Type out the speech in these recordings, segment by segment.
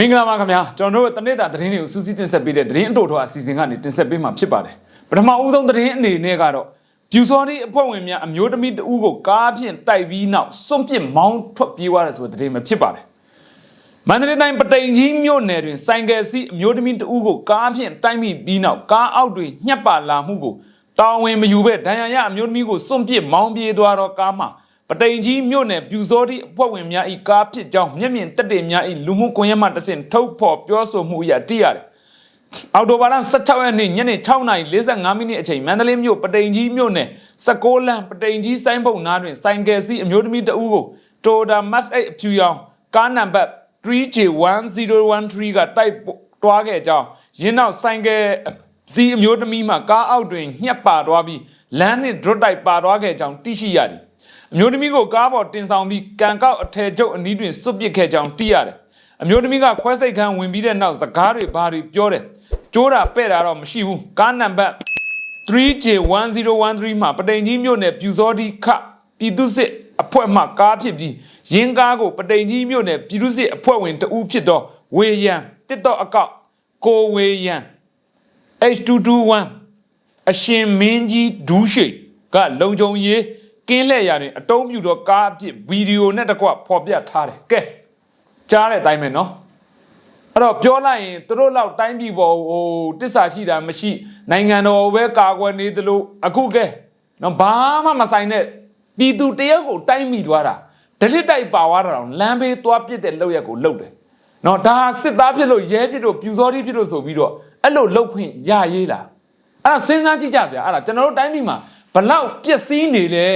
မင်္ဂလာပါခင်ဗျာကျွန်တော်တို့တနေ့တာသတင်းတွေကိုစူးစီးတင်ဆက်ပေးတဲ့သတင်းအတူတူအစီအစဉ်ကနေတင်ဆက်ပေးမှာဖြစ်ပါတယ်ပထမဦးဆုံးသတင်းအနေနဲ့ကတော့ပြူစောတိအဖွဲ့ဝင်များအမျိုးသမီးတဦးကိုကားဖြင့်တိုက်ပြီးနောက်စွန့်ပစ်မောင်းထွက်ပြေးသွားတယ်ဆိုတဲ့သတင်းပဲဖြစ်ပါတယ်မန္တလေးတိုင်းပတိန်ကြီးမြို့နယ်တွင်စိုင်ကယ်စီးအမျိုးသမီးတဦးကိုကားဖြင့်တိုက်မိပြီးနောက်ကားအောက်တွင်ညှက်ပါလာမှုကိုတာဝန်မယူဘဲဒဏ်ရာရအမျိုးသမီးကိုစွန့်ပစ်မောင်းပြေးသွားတော့ကားမှာ ပတိန်ကြီးမြို့နယ်ပြူစောတိအဖွဲ့ဝင်များဤကားဖြစ်ကြောင်းမျက်မြင်တက်တဲ့များဤလူမှုကွန်ရက်မှတစ်ဆင့်ထုတ်ဖော်ပြောဆိုမှုအရသိရတယ်အော်တိုဘာလ16ရက်နေ့ညနေ6:45မိနစ်အချိန်မန္တလေးမြို့ပတိန်ကြီးမြို့နယ်16လမ်းပတိန်ကြီးစိုင်းပုံနားတွင်စိုင်ကယ်စီအမျိုးသမီးတဦးကို Toyota Mazda အဖြူရောင်ကားနံပါတ် 3J1013 ကတိုက်တွားခဲ့ကြောင်းရင်းနောက်စိုင်ကယ်စီအမျိုးသမီးမှကားအောက်တွင်ညှက်ပါသွားပြီးလမ်းနှင့်ဒရွတ်တိုက်ပါသွားခဲ့ကြောင်းသိရှိရသည် အမျိုးသမီးကိုကားပေါ်တင်ဆောင်ပြီးကန်ကောက်အထည်ချုပ်အနီးတွင်စွတ်ပစ်ခဲ့ကြောင်းသိရတယ်အမျိုးသမီးကခွဲစိတ်ခန်းဝင်ပြီးတဲ့နောက်စကားတွေဘာတွေပြောတယ်ကျိုးတာပဲ့တာတော့မရှိဘူးကားနံပါတ် 3J1013 မှာပတိန်ကြီးမြို့နယ်ပြူစောတိခပြည်သူစစ်အဖွဲ့မှကားဖြစ်ပြီးရင်းကားကိုပတိန်ကြီးမြို့နယ်ပြည်သူစစ်အဖွဲ့ဝင်တဦးဖြစ်သောဝေယံတစ်တော့အကောက်ကိုဝေယံ H221 အရှင်မင်းကြီးဒူးရှိကလုံခြုံရေး ကင်းလှည့်ရာတွင်အတုံးပြူသောကားအဖြစ်ဗီဒီယိုနဲ့တကွဖော်ပြထားတယ်ကဲ ကြားတဲ့အတိုင်းပဲเนาะအဲ့တော့ပြောလိုက်ရင်သူတို့လောက်တိုင်းပြည်ပေါ်ဟိုတစ္ဆာရှိတာမရှိနိုင်ငံတော်ပဲကာကွယ်နေသလိုအခုကဲเนาะဘာမှမဆိုင်တဲ့ပြည်သူတရက်ကိုတိုင်းမိသွားတာဒလစ်တိုက်ပါသွားတာတော့လမ်းဘေးသွားပြစ်တဲ့လောက်ရက်ကိုလှုပ်တယ်เนาะဒါစစ်သားဖြစ်လို့ရဲဖြစ်လို့ပြူစောတိဖြစ်လို့ဆိုပြီးတော့အဲ့လိုလှုပ်ခွင့်ရရေးလားအဲ့ဒါစဉ်းစားကြည့်ကြဗျာအဲ့ဒါကျွန်တော်တို့တိုင်းပြည်မှာ ဘလောက်ပျက်စီးနေလဲ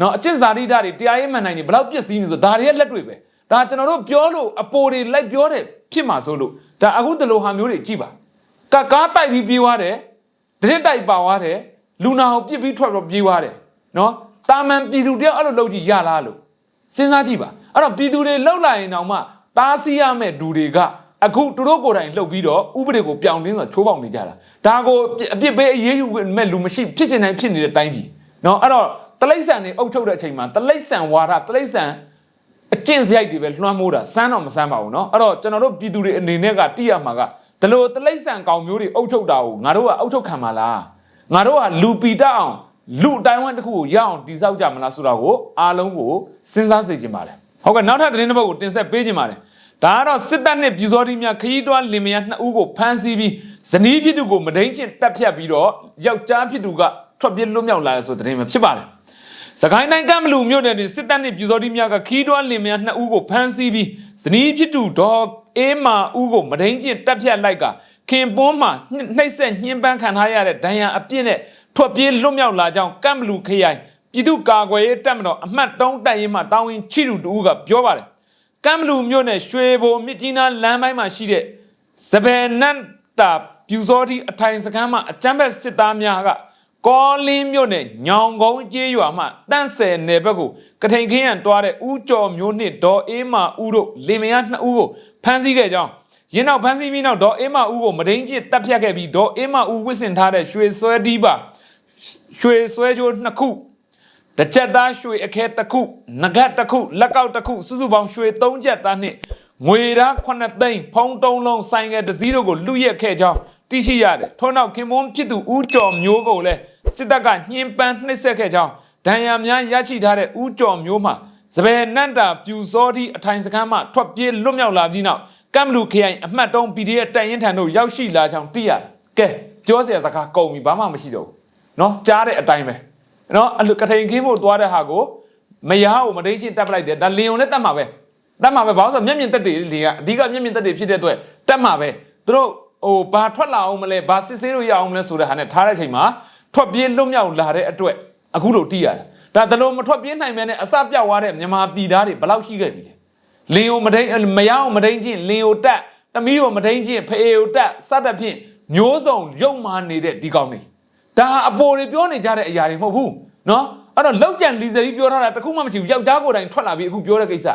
နော်အကျင့်စာရိတ္တတွေတရားရေးမှန်နိုင်နေဘလောက်ပျက်စီးနေဆိုဒါတွေရဲ့လက်တွေ့ပဲဒါကျွန်တော်တို့ပြောလို့အပိုတွေလိုက်ပြောတယ်ဖြစ်မှာဆိုလို့ဒါအခုဒီလိုဟာမျိုးတွေကြည့်ပါကကားတိုက်ပြီးပြေးသွားတယ်တရက်တိုက်ပါသွားတယ်လူနာကိုပြစ်ပြီးထွက်တော့ပြေးသွားတယ်နော်တာမန်ပြည်သူတယောက်အဲ့လိုလုပ်ကြည့်ရလားလို့စဉ်းစားကြည့်ပါအဲ့တော့ပြည်သူတွေလှုပ်လာရင်တောင်မှတားဆီးရမယ့်ဒူတွေက အခုသူတို့ကိုယ်တိုင်လှုပ်ပြီးတော့ဥပဒေကိုပြောင်းတင်းဆိုချိုးပေါက်နေကြတာဒါကိုအပြစ်ပေးအရေးယူမဲ့လူမရှိဖြစ်ချင်တိုင်းဖြစ်နေတဲ့တိုင်းပြည်နော်အဲ့တော့တလိမ့်ဆန်တွေအုပ်ချုပ်တဲ့အချိန်မှာတလိမ့်ဆန်ဝါဒတလိမ့်ဆန် အကျင့်စရိုက်တွေပဲလွှမ်းမိုးတာစမ်းတော့မစမ်းပါဘူးเนาะအဲ့တော့ကျွန်တော်တို့ပြည်သူတွေအနေနဲ့ကတိရမှာကဒီလိုတလိမ့်ဆန်ကောင်မျိုးတွေအုပ်ချုပ်တာကိုငါတို့ကအုပ်ချုပ်ခံပါလားငါတို့ကလူပီတအောင်လူအတိုင်းဝမ်တစ်ခုကိုရအောင်တိစောက်ကြမလားဆိုတာကိုအားလုံးကိုစဉ်းစားစေချင်ပါတယ်ဟုတ်ကဲ့နောက်ထပ်သတင်းတစ်ပုဒ်ကိုတင်ဆက်ပေးချင်ပါတယ် ဒါကတော့စစ်တပ်နဲ့ပြည်စောတိများခရီးတွားလင်မယားနှစ်ဦးကိုဖမ်းဆီးပြီးဇနီးဖြစ်သူကိုမဒိန်ချင်းတက်ဖြတ်ပြီးတော့ယောက်ျားဖြစ်သူကထွက်ပြေးလွတ်မြောက်လာတယ်ဆိုတဲ့သတင်းပဲဖြစ်ပါတယ်စကိုင်းတိုင်းကမ်ဘလူမြို့နယ်တွင်စစ်တပ်နှင့်ပြည်စောတိများကခီးတွားလင်မယားနှစ်ဦးကိုဖမ်းဆီးပြီးဇနီးဖြစ်သူဒေါ်အေးမာဦးကိုမဒိန်ကျင့်တပ်ဖြတ်လိုက်ကခင်ပွန်းမှနှိပ်စက်ညှဉ်းပန်းခံထားရတဲ့ဒဏ်ရာအပြစ်နဲ့ထွက်ပြေးလွတ်မြောက်လာကြောင်းကမ်ဘလူခရိုင်ပြည်သူ့ကာကွယ်ရေးတပ်မတော်အမှတ်3တပ်ရင်းမှတာဝန်ချိသူတူကပြောပါတယ် ကမ်ဘလူမြို့နယ်ရွှေဘုံမြစ်ကြီးနားလမ်းပိုင်းမှာရှိတဲ့စပယ်နန်တာပြူစောတိအထိုင်စခန်းမှာအကြမ်းဖက်စစ်သားများကကောလင်းမြို့နယ်ညောင်ကုန်းကျေးရွာမှတန့်ဆယ်နယ်ဘက်ကိုကထိန်ခင်းရန်တွားတဲ့ဦးကျော်မျိုးနှင့်ဒေါ်အေးမာဦးတို့လင်မယားနှစ်ဦးကိုဖမ်းဆီးခဲ့ကြောင်းရင်းနောက်ဖမ်းဆီးပြီးနောက်ဒေါ်အေးမာဦးကိုမဒိန်ကျစ်တပ်ဖြတ်ခဲ့ပြီးဒေါ်အေးမာဦးဝစ်စင်ထားတဲ့ရွှေဆွဲဒီးပါရွှေဆွဲကြိုးနှစ်ခု တစ်ချက်သားရွှေအခဲတစ်ခုငကတ်တစ်ခုလက်ကောက်တစ်ခုစုစုပေါင်းရွှေသုံးချက်သားနှင့်ငွေသား9သိန်းဖုံးတုံးလုံးဆိုင်ငယ်တစ်စီးတို့ကိုလူရက်ခဲ့ကြောင်းသိရှိရတယ်ထို့နောက်ခင်မွန်းဖြစ်သူဦးကျော်မျိုးကိုလည်းစစ်တပ်ကညှဉ်းပန်းနှိပ်စက်ခဲ့ကြောင်းဒဏ်ရာများရရှိထားတဲ့ဦးကျော်မျိုးမှစပယ်နန့်တာပြူစောတိအထိုင်စခန်းမှထွက်ပြေးလွတ်မြောက်လာပြီးနောက်ကမ်ဘလူခရိုင်အမှတ်3 PDF တိုင်ရင်ထံတို့ရောက်ရှိလာကြောင်းသိရတယ်။ကဲပြောစရာစကားကုန်ပြီဘာမှမရှိတော့ဘူး။နော်ကြားတဲ့အတိုင်းပဲ။ နော်အလူကထိန်ခင်းဖို့သွားတဲ့ဟာကိုမယားကိုမတိန်ချင်းတက်ပလိုက်တယ်ဒါလင်ုံနဲ့တက်မှာပဲ။တက်မှာပဲဘာလို့ဆိုမျက်မြင်တက်တွေလေကအဓိကမျက်မြင်တက်တွေဖြစ်တဲ့အတွက်တက်မှာပဲ။သူတို့ဟိုဘာထွက်လာအောင်မလဲဘာစစ်ဆေးလို့ရအောင်မလဲဆိုတဲ့ဟာနဲ့ထားတဲ့အချိန်မှာထွက်ပြေးလွတ်မြောက်လာတဲ့အတွက်အခုလိုသိရတယ်ဒါတလုံးမထွက်ပြေးနိုင်မဲနဲ့အစပြောက်သွားတဲ့မြန်မာပြည်သားတွေဘယ်လောက်ရှိခဲ့ပြီလဲလင်းကိုမဒိန်မရအောင်မဒိန်ချင်းလင်းကိုတက်တမီးကိုမဒိန်ချင်းဖေကိုတက်စသဖြင့်မျိုးစုံရုပ်မာနေတဲ့ဒီကောင်တွေ ဒါအပေါ်တွေပြောနေကြတဲ့အရာတွေမဟုတ်ဘူးနော်အဲ့တော့လောက်ကြံလီဇယ်ကြီးပြောထားတာတခုမှမရှိဘူးယောက်ျားကိုယ်တိုင်ထွက်လာပြီးအခုပြောတဲ့ကိစ္စ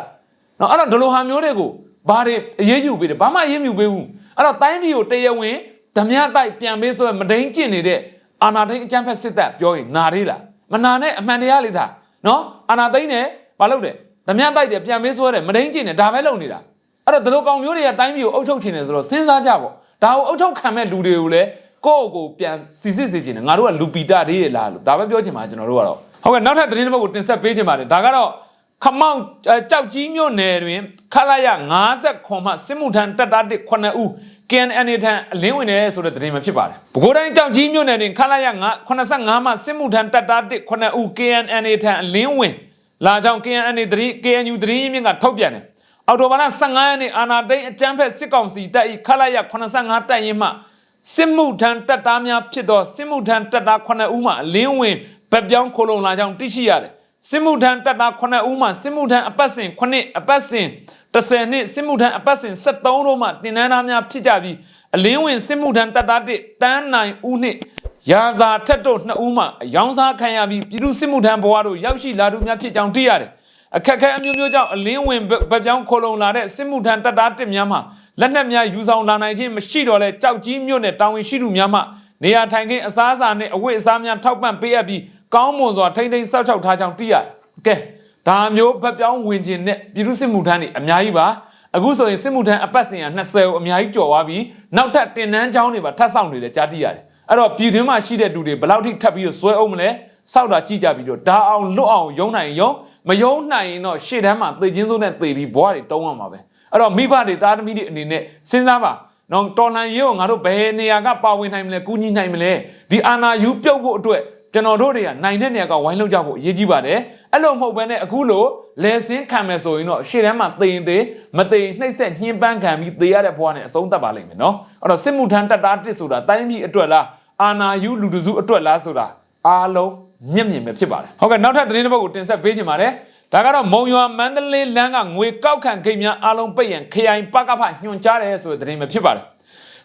နော်အဲ့တော့ဒီလိုဟာမျိုးတွေကိုဘာတွေအရေးယူပေးတယ်ဘာမှအရေးမယူပေးဘူးအဲ့တော့တိုင်းပြည်ကိုတရားဝင်ဓမြတိုက်ပြန်ပေးဆိုရမဒိန်ကျင့်နေတဲ့အာနာဒိန်အကြမ်းဖက်စစ်တပ်ပြောရင်နာသေးလားမနာနဲ့အမှန်တရားလေးသာနော်အာနာသိန်းနဲ့မလုပ်တယ်ဓမြတိုက်တယ်ပြန်ပေးဆိုရတယ်မဒိန်ကျင့်တယ်ဒါပဲလုပ်နေတာအဲ့တော့ဒီလိုကောင်မျိုးတွေကတိုင်းပြည်ကိုအုပ်ချုပ်ချင်တယ်ဆိုတော့စဉ်းစားကြပေါ့ဒါကိုအုပ်ချုပ်ခံမဲ့လူတွေကိုလည်း ကိုယ့်ကိုယ်ပြန်စီစစ်စေချင်တယ်ငါတို့ကလူပီတာတွေလားလို့ဒါပဲပြောချင်ပါကျွန်တော်တို့ကတော့ဟုတ်ကဲ့နောက်ထပ်သတင်းတစ်ပုဒ်ကိုတင်ဆက်ပေးချင်ပါတယ်ဒါကတော့ခမောက်အဲကြောက်ကြီးမြို့နယ်တွင်ခလာရ50ခွန်မှစစ်မှုထမ်းတပ်သားတစ်9ဦး KNN ထံအလင်းဝင်တယ်ဆိုတဲ့သတင်းပဲဖြစ်ပါတယ်။ပဲခူးတိုင်းကြောက်ကြီးမြို့နယ်တွင်ခလာရ85မှစစ်မှုထမ်းတပ်သားတစ်9ဦး KNN ထံအလင်းဝင်လာကြောင်း KNN သတင်း KNU သတင်းရင်းမြစ်ကထုတ်ပြန်တယ်။အော်တိုဘာလ15ရက်နေ့အာနာတိန်အကြမ်းဖက်စစ်ကောင်စီတပ်၏ခလာရ85တပ်ရင်းမှ စစ်မှုထမ်းတပ်သားများဖြစ်သောစစ်မှုထမ်းတပ်သား9ဦးမှအလင်းဝင်ဗက်ပြောင်းခိုလုံလာကြောင်းသိရှိရတယ်။စစ်မှုထမ်းတပ်သား9ဦးမှစစ်မှုထမ်းအပတ်စဉ်9အပတ်စဉ်10နှစ်စစ်မှုထမ်းအပတ်စဉ်73တို့မှတင်နန်းသားများဖြစ်ကြပြီးအလင်းဝင်စစ်မှုထမ်းတပ်သားတစ်တန်းနိုင်ဦးနှင့်ရာဇာထက်တို့နှစ်ဦးမှအယောင်စားခံရပြီးပြည်သူစစ်မှုထမ်းဘဝတို့ရောက်ရှိလာသူများဖြစ်ကြောင်းသိရတယ်။ အခက်ခဲအမျိုးမျိုးကြောင့်အလင်းဝင်ဗက်ပြောင်းခိုလုံလာတဲ့စစ်မှုထမ်းတပ်သားတစ်များမှလက်နက်များယူဆောင်လာနိုင်ခြင်းမရှိတော့လဲကြောက်ကြီးမြို့နယ်တာဝန်ရှိသူများမှနေရာထိုင်ခင်းအစားအစာနဲ့အဝတ်အစားများထောက်ပံ့ပေးအပ်ပြီးကောင်းမွန်စွာထိမ့်သိမ်းစောက်ချောက်ထားကြောင်းသိရတယ်။ကဲဒါမျိုးဗက်ပြောင်းဝင်ခြင်းနဲ့ပြည်သူစစ်မှုထမ်းတွေအများကြီးပါအခုဆိုရင်စစ်မှုထမ်းအပတ်စဉ်က20ကိုအများကြီးကျော်သွားပြီနောက်ထပ်တင်နန်းကျောင်းတွေပါထပ်ဆောင်နေတယ်ကြားသိရတယ်အဲ့တော့ပြည်တွင်းမှာရှိတဲ့သူတွေဘယ်လောက်ထိထပ်ပြီးဆွဲအောင်မလဲစောက်တာကြည့်ကြပြီးတော့ဒါအောင်လွတ်အောင်ယုံနိုင်ယုံ မယုံနိုင်ရင်တော့ရှေ့တန်းမှာသေချင်းစိုးနဲ့သေပြီးဘွားတွေတုံးရမှာပဲအဲ့တော့မိဘတွေတာသမီတွေအနေနဲ့စဉ်းစားပါနော်တော်လန်ရေးကိုငါတို့ဘယ်နေရာကပါဝင်နိုင်မလဲကူညီနိုင်မလဲဒီအာနာယူပြုတ်ဖို့အတွက်ကျွန်တော်တို့တွေကနိုင်တဲ့နေရာကဝိုင်းလောက်ကြဖို့အရေးကြီးပါတယ်အဲ့လိုမဟုတ်ဘဲနဲ့အခုလိုလဲစင်းခံမယ်ဆိုရင်တော့ရှေ့တန်းမှာသေရင်သေမသေရင်နှိမ့်ဆက်ညှင်းပန်းခံပြီးသေရတဲ့ဘဝနဲ့အဆုံးသတ်ပါလိမ့်မယ်နော်အဲ့တော့စစ်မှုထမ်းတပ်သားတစ်ဆိုတာတိုင်းပြည်အတွက်လားအာနာယူလူတစုအတွက်လားဆိုတာအားလုံး မျက်မြင်ပဲဖြစ်ပါတယ်ဟုတ်ကဲ့နောက်ထပ်သတင်းတစ်ပုဒ်ကိုတင်ဆက်ပေးချင်ပါတယ်ဒါကတော့မုံရွာမန္တလေးလမ်းကငွေကောက်ခံဂိတ်များအားလုံးပိတ်ရန်ခရိုင်ပကဖညွှန်ကြားတယ်ဆိုတဲ့သတင်းပဲဖြစ်ပါတယ်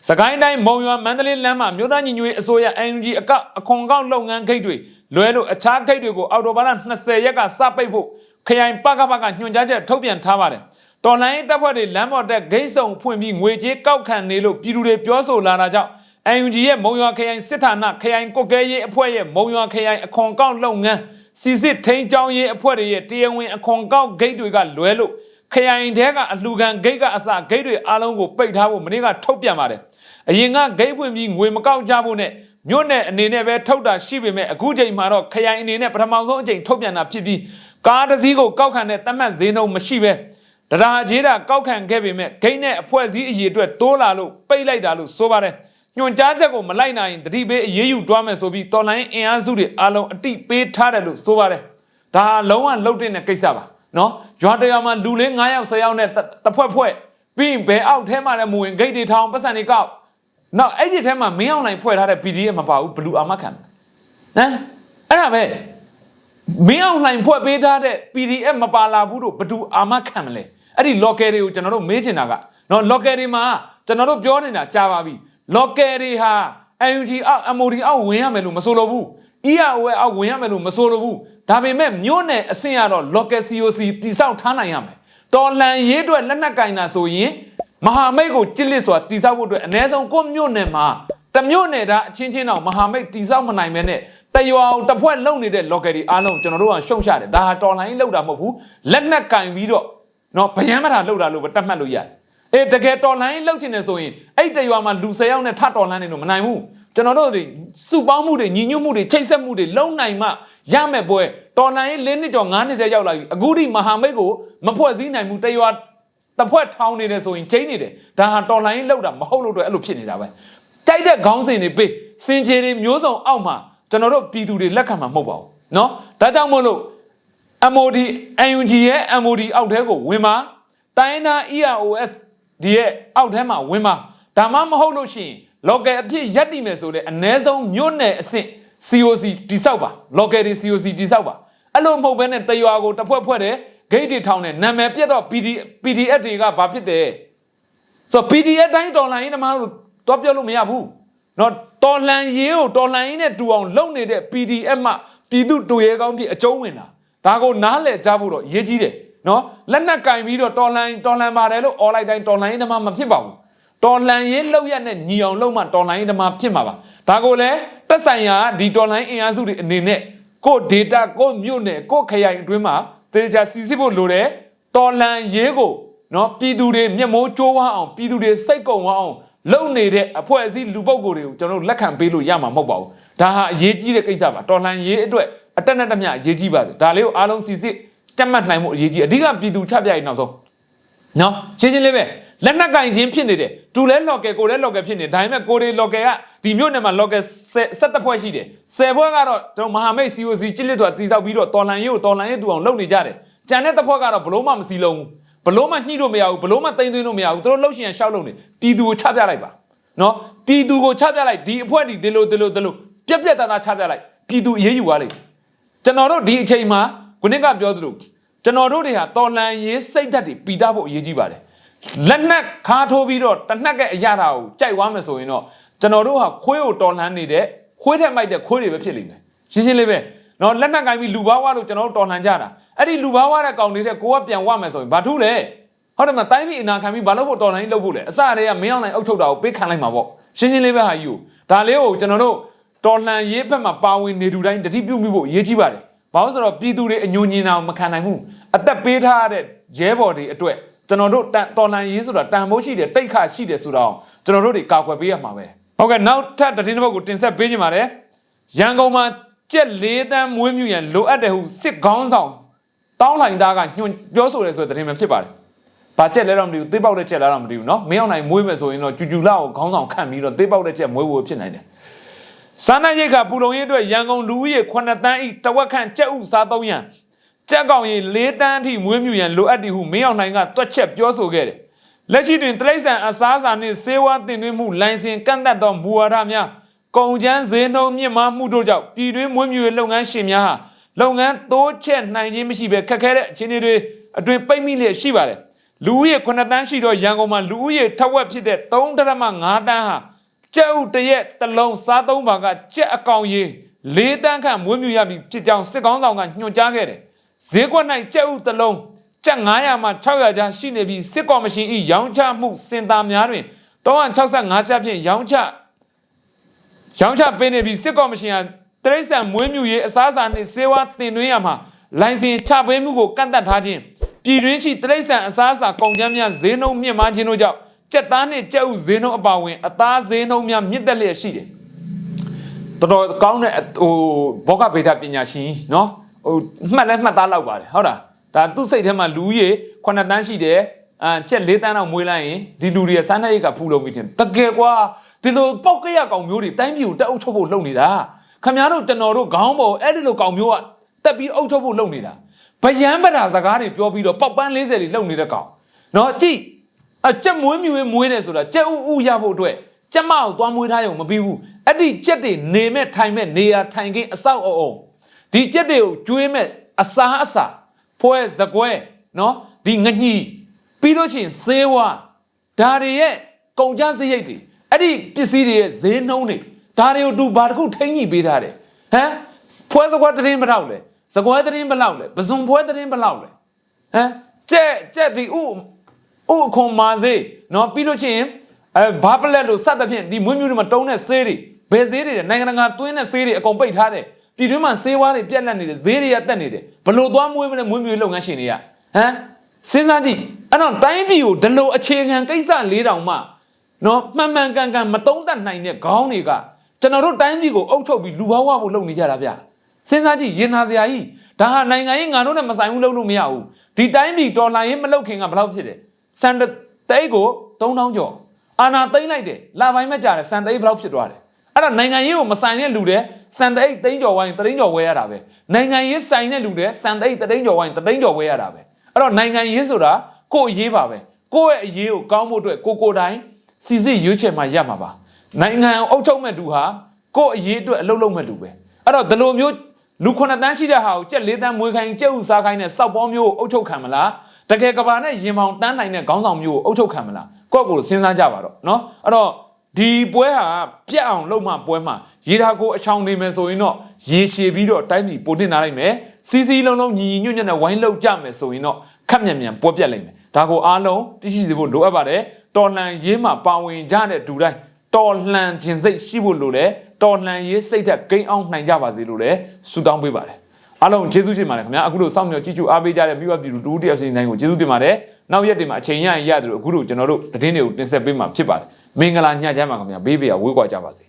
စကိုင်းတိုင်းမုံရွာမန္တလေးလမ်းမှာမြို့သားညီညွတ်ရေးအစိုးရ NUG အကောက်အခွန်ကောက်လုပ်ငန်းဂိတ်တွေလွဲလို့အခြားဂိတ်တွေကိုအော်တိုဘာလ20ရက်ကစပိတ်ဖို့ခရိုင်ပကပကညွှန်ကြားချက်ထုတ်ပြန်ထားပါတယ်။တော်လိုင်းတပ်ဖွဲ့တွေလမ်းပေါ်တက်ဂိတ်ဆောင်ဖွင့်ပြီးငွေကြေးကောက်ခံနေလို့ပြည်သူတွေပြောဆိုလာတာကြောင့် NUG ရဲ့မုံရွာခရိုင်စစ်ဌာနခရိုင်ကုတ်ကဲရေးအဖွဲ့ရဲ့မုံရွာခရိုင်အခွန်ကောက်လုပ်ငန်းစီစစ်ထိန်ချောင်းရေးအဖွဲ့တွေရဲ့တရားဝင်အခွန်ကောက်ဂိတ်တွေကလွဲလို့ခရိုင်တဲကအလှူခံဂိတ်ကအစဂိတ်တွေအားလုံးကိုပိတ်ထားဖို့မနေ့ကထုတ်ပြန်ပါတယ်။အရင်ကဂိတ်ဖွင့်ပြီးငွေမကောက်ကြဖို့နဲ့မြို့နယ်အနေနဲ့ပဲထုတ်တာရှိပေမဲ့အခုချိန်မှာတော့ခရိုင်အနေနဲ့ပထမဆုံးအချိန်ထုတ်ပြန်တာဖြစ်ပြီးကားတစ်စီးကိုကောက်ခံတဲ့တတ်မှတ်ဈေးနှုန်းမရှိပဲတရားကြီးတာကောက်ခံခဲ့ပေမဲ့ဂိတ်နဲ့အဖွဲ့အစည်းအရေးအတွက်တိုးလာလို့ပိတ်လိုက်တာလို့ဆိုပါတယ် ညွန်ကြားချက်ကိုမလိုက်နိုင်တတိပေးအရေးယူတွားမယ်ဆိုပြီးတော်လိုင်းအင်အားစုတွေအားလုံးအတိပေးထားတယ်လို့ဆိုပါတယ်ဒါလုံးဝလှုပ်တဲ့ကိစ္စပါနော်ရွာတရွာမှာလူလေး9ယောက်10ယောက်နဲ့တဖွဲ့ဖွဲ့ပြီးရင်ဘယ်အောက်ထဲမှာလည်းမဝင်ဂိတ်တွေထောင်ပတ်စံတွေကောက်နောက်အဲ့ဒီထဲမှာမင်းအောင်လိုင်ဖွဲ့ထားတဲ့ PDF မပါဘူးဘလူအာမခံဟမ်အဲ့ဒါပဲမင်းအောင်လိုင်ဖွဲ့ပေးထားတဲ့ PDF မပါလာဘူးတို့ဘလူအာမခံမလဲအဲ့ဒီ local တွေကိုကျွန်တော်တို့မေးချင်တာကနော် local တွေမှာကျွန်တော်တို့ပြောနေတာကြားပါပြီ local တွေဟာ UNG အောက် MOD အောက်ဝင်ရမယ်လို့မဆိုလိုဘူး EAO ရဲ့အောက်ဝင်ရမယ်လို့မဆိုလိုဘူးဒါပေမဲ့မြို့နယ်အဆင့်ကတော့ local COC တိစောက်ထားနိုင်ရမယ်တော်လန်ရေးအတွက်လက်နက်ကင်တာဆိုရင်မဟာမိတ်ကိုကြစ်လစ်စွာတိစောက်ဖို့အတွက်အ ਨੇ ဆုံးကိုမြို့နယ်မှာတမြို့နယ်သားအချင်းချင်းတော့မဟာမိတ်တိစောက်မနိုင်မဲနဲ့တရွာအောင်တစ်ဖွဲ့လုံနေတဲ့ local တွေအားလုံးကျွန်တော်တို့ကရှုံချတယ်ဒါဟာတော်လိုင်းလောက်တာမဟုတ်ဘူးလက်နက်ကင်ပြီးတော့နော်ဗျမ်းမတာလောက်တာလို့ပဲတတ်မှတ်လို့ရတယ် အေးတကယ်တော်လိုင်းလောက်ချင်တယ်ဆိုရင်အဲ့တရွာမှာလူ၁၀ယောက်နဲ့ထတော်လန်းနေလို့မနိုင်ဘူးကျွန်တော်တို့တွေစုပေါင်းမှုတွေညီညွတ်မှုတွေချိတ်ဆက်မှုတွေလုံနိုင်မှရမယ်ပွဲတော်လိုင်း၄နှစ်ကျော်၅နှစ်ကျော်ရောက်လာပြီအခုထိမဟာမိတ်ကိုမဖွဲ့စည်းနိုင်ဘူးတရွာတဖွဲ့ထောင်းနေတယ်ဆိုရင်ချိန်နေတယ်ဒါဟာတော်လိုင်းလောက်တာမဟုတ်လို့တော့အဲ့လိုဖြစ်နေတာပဲကြိုက်တဲ့ခေါင်းစဉ်တွေပေးစင်ကြေတွေမျိုးစုံအောက်မှာကျွန်တော်တို့ပြည်သူတွေလက်ခံမှာမဟုတ်ပါဘူးเนาะဒါကြောင့်မို့လို့ MOD UNG ရဲ့ MOD အောက်ထဲကိုဝင်ပါတိုင်းနာ EROS ဒီရဲ့အောက်ထဲမှာဝင်ပါဒါမှမဟုတ်လို့ရှိရင် local အဖြစ်ရက်တည်မယ်ဆိုလေအ ਨੇ ဆုံးမြို့နယ်အဆင့် COC တိဆောက်ပါ local တွေ COC တိဆောက်ပါအဲ့လိုမဟုတ်ဘဲနဲ့တရွာကိုတစ်ဖွဲ့ဖွဲ့တယ်ဂိတ်တွေထောင်းတယ်နာမည်ပြတ်တော့ PD PDF တွေကဘာဖြစ်တယ်ဆို PDF တိုင်းတော်လိုင်းတမားတို့တော့ပြောလို့မရဘူးเนาะတော်လန်ရေးကိုတော်လန်ရေးနဲ့တူအောင်လုပ်နေတဲ့ PDF မှပြည်သူတူရဲကောင်းဖြစ်အကျုံးဝင်တာဒါကိုနားလည်ကြဖို့တော့ရေးကြီးတယ် နော်လက်နက်ကင်ပြီးတော့တော်လန်တော်လန်ပါတယ်လို့អော်လိုက်တိုင်းတော်လန်ရေးတမမဖြစ်ပါဘူးတော်လန်ရေးလောက်ရက်နဲ့ညီအောင်လုပ်မှတော်လန်ရေးတမဖြစ်မှာပါဒါကိုလည်းတက်ဆိုင်ရာဒီတော်လန်အင်အားစုတွေအနေနဲ့ကို data ကိုမြို့နယ်ကိုခရိုင်အတွင်းမှာတေချာစီစစ်ဖို့လိုတယ်တော်လန်ရေးကိုနော်ပြည်သူတွေမျက်မိုးကျိုးဝအောင်ပြည်သူတွေစိတ်ကုံဝအောင်လုံနေတဲ့အဖွဲ့အစည်းလူပုဂ္ဂိုလ်တွေကိုကျွန်တော်တို့လက်ခံပေးလို့ရမှာမဟုတ်ပါဘူးဒါဟာအရေးကြီးတဲ့ကိစ္စပါတော်လှန်ရေးအတွက်အတက်နဲ့တမျှအရေးကြီးပါတယ်ဒါလေးကိုအားလုံးစီစစ် ကြက်မှတ်နိုင်မှုအရေးကြီးအဓိကပြည်သူချပြရင်နောက်ဆုံးနော်ရှင်းရှင်းလေးပဲလက်နက်ကင်ချင်းဖြစ်နေတယ်သူလဲလော်ကယ်ကိုလဲလော်ကယ်ဖြစ်နေတယ်ဒါပေမဲ့ကိုရီလော်ကယ်ကဒီမြို့နယ်မှာလော်ကယ်17ဖွဲ့ရှိတယ်10ဖွဲ့ကတော့ကျွန်တော်မဟာမိတ် COC ကြစ်လစ်တော့တည်ဆောက်ပြီးတော့တော်လန်ရေးကိုတော်လန်ရေးတူအောင်လုပ်နေကြတယ်ကြံတဲ့တစ်ဖွဲ့ကတော့ဘလို့မှမစီလုံးဘူးဘလို့မှညှိလို့မရဘူးဘလို့မှတိမ့်သွင်းလို့မရဘူးသူတို့လှုပ်ရှင်ရှောက်လုပ်နေပြည်သူကိုချပြလိုက်ပါနော်ပြည်သူကိုချပြလိုက်ဒီအဖွဲ့ဒီဒီလိုဒီလိုဒီလိုပြက်ပြက်သားသားချပြလိုက်ပြည်သူအရေးယူသွားလိမ့်မယ်ကျွန်တော်တို့ဒီအချိန်မှာ ခုနကပြောသလိုကျွန်တော်တို့တွေဟာတော်လှန်ရေးစိတ်ဓာတ်တွေပီတာဖို့အရေးကြီးပါတယ်လက်နက်ခါထိုးပြီးတော့တနက်ကအရာတာကိုကြိုက်သွားမယ်ဆိုရင်တော့ကျွန်တော်တို့ဟာခွေးကိုတော်လှန်နေတဲ့ခွေးထက်မိုက်တဲ့ခွေးတွေပဲဖြစ်လိမ့်မယ်ရှင်းရှင်းလေးပဲနော်လက်နက်ကင်ပြီးလူဘာဝါလို့ကျွန်တော်တို့တော်လှန်ကြတာအဲ့ဒီလူဘာဝါတဲ့ကောင်တွေတဲ့ကိုကပြန်ဝမယ်ဆိုရင်ဘာထူးလဲဟုတ်တယ်မတိုင်းပြည်အနာခံပြီးဘာလို့ဖို့တော်လှန်ရေးလုပ်ဖို့လဲအစတည်းကမင်းအောင်နိုင်အုပ်ထုတ်တာကိုပေးခံလိုက်မှာပေါ့ရှင်းရှင်းလေးပဲဟာယူဒါလေးကိုကျွန်တော်တို့တော်လှန်ရေးဘက်မှာပါဝင်နေသူတိုင်းတတိပြုမိဖို့အရေးကြီးပါတယ်။ ဘာလို့ဆိုတော့ပြည်သူတွေအညိုညင်တာကိုမခံနိုင်ဘူး။အသက်ပေးထားရတဲ့ရဲဘော်တွေအတွက်ကျွန်တော်တို့တန်တော်လှန်ရေးဆိုတာတန်ဖိုးရှိတယ်တိတ်ခါရှိတယ်ဆိုတော့ကျွန်တော်တို့တွေကာကွယ်ပေးရမှာပဲ။ဟုတ်ကဲ့နောက်ထပ်သတင်းတစ်ပုဒ်ကိုတင်ဆက်ပေးချင်ပါတယ်။ရန်ကုန်မှာကြက်လေးတန်းမွေးမြူရန်လိုအပ်တယ်ဟုစစ်ကောင်းဆောင်တောင်းလှိုင်သားကညွှန်ပြောဆိုတယ်ဆိုတဲ့သတင်းပဲဖြစ်ပါတယ်။ဘာကြက်လဲတော့မသိဘူးသေပေါက်တဲ့ကြက်လဲတော့မသိဘူးเนาะမင်းအောင်နိုင်မွေးမယ်ဆိုရင်တော့ကျူကျူလာကိုခေါင်းဆောင်ခန့်ပြီးတော့သေပေါက်တဲ့ကြက်မွေးဖို့ဖြစ်နိုင်တယ်။ စားနပ်ရိက္ခာပူလုံရေးအတွက်ရန်ကုန်လူဦးရေ9တန်းဤတဝက်ခန့်ကြက်ဥစားသုံးရန်ကြက်ကောင်ရေ၄တန်းအထိမွေးမြူရန်လိုအပ်သည်ဟုမင်းအောင်လှိုင်ကတွက်ချက်ပြောဆိုခဲ့တယ်။လက်ရှိတွင်တလိษံအစားအစာနှင့်စေဝါတင်သွင်းမှုလိုင်စင်ကန့်သတ်သောမူဝါဒများကုန်ကျန်းဈေးနှုန်းမြင့်မားမှုတို့ကြောင့်ပြည်တွင်းမွေးမြူရေးလုပ်ငန်းရှင်များဟာလုပ်ငန်းတိုးချက်နိုင်ခြင်းမရှိဘဲခက်ခဲတဲ့အခြေအနေတွေအတွင်ပိတ်မိလျက်ရှိပါတယ်။လူဦးရေ9တန်းရှိသောရန်ကုန်မှာလူဦးရေထက်ဝက်ဖြစ်တဲ့3.5တန်းဟာ ကြက်ဥတရက်တစ်လုံးစားသုံးပါကကြက်အကောင်ရေ၄တန်းခန့်မွေးမြူရပြီဖြစ်ကြောင်းစစ်ကောင်းဆောင်ကညွှန်ကြားခဲ့တယ်။ဈေးကွက်၌ကြက်ဥတစ်လုံးကြက်900မှ600ကျားရှိနေပြီးစစ်ကော်မရှင်၏ရောင်းချမှုစင်တာများတွင်365ကျပ်ဖြင့်ရောင်းချရောင်းချပေးနေပြီးစစ်ကော်မရှင်ကတရိษံမွေးမြူရေးအစားအစာနှင့်စေဝါတင်သွင်းရမှာလိုင်စင်ချပေးမှုကိုကန့်သတ်ထားခြင်းပြည်တွင်းရှိတရိษံအစားအစာကုန်ကျန်းများဈေးနှုန်းမြင့်မားခြင်းတို့ကြောင့် ကြက်သားနဲ့ကြက်ဥဈေးနှုန်းအပါဝင်အသားဈေးနှုန်းများမြင့်တက်လျက်ရှိတယ်တော်တော်ကောင်းတဲ့ဟိုဘောဂဗေဒပညာရှင်နော်ဟိုမှတ်လဲမှတ်သားလောက်ပါတယ်ဟုတ်လားဒါသူ့စိတ်ထဲမှာလူကြီး9တန်းရှိတယ်အာချက်၄တန်းတော့မွေးလိုက်ရင်ဒီလူတွေကစားနပ်ရိက္ခာဖူလုံးပြီးတင်တကယ်ကွာဒီလိုပေါက်ကရကောင်မျိုးတွေတိုင်းပြည်ကိုတက်အုပ်ချုပ်ဖို့လုပ်နေတာခမားတို့ကျွန်တော်တို့ခေါင်းပေါ်အဲ့ဒီလိုကောင်မျိုးကတက်ပြီးအုပ်ချုပ်ဖို့လုပ်နေတာဗယံပဒါစကားတွေပြောပြီးတော့ပေါက်ပန်း40လေးလုပ်နေတဲ့ကောင်နော်ကြည့် အကြက်မွေးမြူရေးမွေးတယ်ဆိုတာကြက်ဥဥရဖို့အတွက်ကြက်မအောင်သွားမွေးထားရုံမပြီးဘူးအဲ့ဒီကြက်တွေနေမဲ့ထိုင်မဲ့နေရာထိုင်ခင်းအဆောက်အအုံဒီကြက်တွေကိုကျွေးမဲ့အစာအစာဖွဲဇကွဲနော်ဒီငညီပြီးလို့ရှိရင်စေးဝါဒါတွေရဲ့ကုန်ကြစရိတ်တွေအဲ့ဒီပစ္စည်းတွေရဲ့ဈေးနှုန်းတွေဒါတွေကိုသူဘာတစ်ခုထိမ့်ညှိပေးထားတယ်ဟမ်ဖွဲစကွဲသတင်းမတော့လဲစကွဲသတင်းဘယ်လောက်လဲပဇွန်ဖွဲသတင်းဘယ်လောက်လဲဟမ်ကြက်ကြက်ဒီဥ ဥခွန်မာစေးနော်ပြီးလို့ရှိရင်အဲဘာပလက်လို့စသဖြင့်ဒီမွေးမြူတွေမှာတုံးတဲ့ဆေးတွေဘယ်ဆေးတွေလဲနိုင်ငံတကာတွင်းတဲ့ဆေးတွေအကုန်ပိတ်ထားတယ်ပြည်တွင်းမှာဆေးဝါးတွေပြက်လက်နေတယ်ဈေးတွေကတက်နေတယ်ဘလို့သွားမွေးမလဲမွေးမြူရေးလုပ်ငန်းရှင်တွေကဟမ်စဉ်းစားကြည့်အဲ့တော့တိုင်းပြည်ကိုဒီလိုအခြေခံကိစ္စ၄တောင်မှနော်မှန်မှန်ကန်ကန်မတုံးတတ်နိုင်တဲ့ခေါင်းတွေကကျွန်တော်တို့တိုင်းပြည်ကိုအုပ်ချုပ်ပြီးလူဘာဝဖို့လုပ်နေကြတာဗျစဉ်းစားကြည့်ရင်နာစရာကြီးဒါဟာနိုင်ငံရေးငါတို့နဲ့မဆိုင်ဘူးလုပ်လို့မရဘူးဒီတိုင်းပြည်တော်လှန်ရေးမလုပ်ခင်ကဘယ်လောက်ဖြစ်တယ် စံတိတ်ကို3000ကျော်အာနာသိမ့်လိုက်တယ်လာပိုင်းမဲ့ကြတယ်စံတိတ်ဘယ်လောက်ဖြစ်သွားတယ်အဲ့ဒါနိုင်ငံရေးကိုမဆိုင်တဲ့လူတွေစံတိတ်သိန်းကျော်ဝိုင်းသိန်းကျော်ဝဲရတာပဲနိုင်ငံရေးဆိုင်တဲ့လူတွေစံတိတ်သိန်းကျော်ဝိုင်းသိန်းကျော်ဝဲရတာပဲအဲ့တော့နိုင်ငံရေးဆိုတာကိုယ့်အရေးပါပဲကိုယ့်ရဲ့အရေးကိုကောင်းဖို့အတွက်ကိုကိုယ်တိုင်စီစစ်ရွေးချယ်မှရမှာပါနိုင်ငံအုပ်ချုပ်မဲ့သူဟာကိုယ့်အရေးအတွက်အလုပ်လုပ်မဲ့လူပဲအဲ့တော့ဒီလိုမျိုးလူ9တန်းရှိတဲ့ဟာကိုကြက်၄တန်းမွေးခိုင်းကြက်ဥစားခိုင်းတဲ့စောက်ပေါမျိုးကိုအုပ်ချုပ်ခံမလား တကယ်ကဘာနဲ့ရင်ပေါင်တန်းနိုင်တဲ့ခေါင်းဆောင်မျိုးကိုအုပ်ချုပ်ခံမလားကိုယ့်ကိုယ်စဉ်းစားကြပါတော့เนาะအဲ့တော့ဒီပွဲဟာပြက်အောင်လုပ်မှပွဲမှာရေတာကိုအချောင်နေမယ်ဆိုရင်တော့ရေရှည်ပြီးတော့တိုင်းပြည်ပိုတင်လာလိုက်မယ်စီစီလုံးလုံးညီညီညွတ်ညွတ်နဲ့ဝိုင်းလောက်ကြမယ်ဆိုရင်တော့ခက်မြန်မြန်ပွဲပြက်လိုက်မယ်ဒါကိုအားလုံးသိရှိစေဖို့လိုအပ်ပါတယ်တော်လှန်ရေးမှာပါဝင်ကြတဲ့ဒူတိုင်းတော်လှန်ခြင်းစိတ်ရှိဖို့လိုတယ်တော်လှန်ရေးစိတ်ဓာတ်ကိန်းအောင်နိုင်ကြပါစေလို့လည်းဆုတောင်းပေးပါတယ် အားလုံးကျေးဇူးတင်ပါတယ်ခင်ဗျာအခုလိုစောင့်မျှော်ကြည့်ကြအားပေးကြတဲ့မိဘပြည်သူတူတူတယောက်စီတိုင်းကိုကျေးဇူးတင်ပါတယ်နောက်ရက်တွေမှာအချိန်ရရင်ရတယ်လို့အခုလိုကျွန်တော်တို့သတင်းတွေကိုတင်ဆက်ပေးမှာဖြစ်ပါတယ်မင်္ဂလာညချမ်းပါခင်ဗျာဘေးဘေးကဝေးကွာကြပါစေ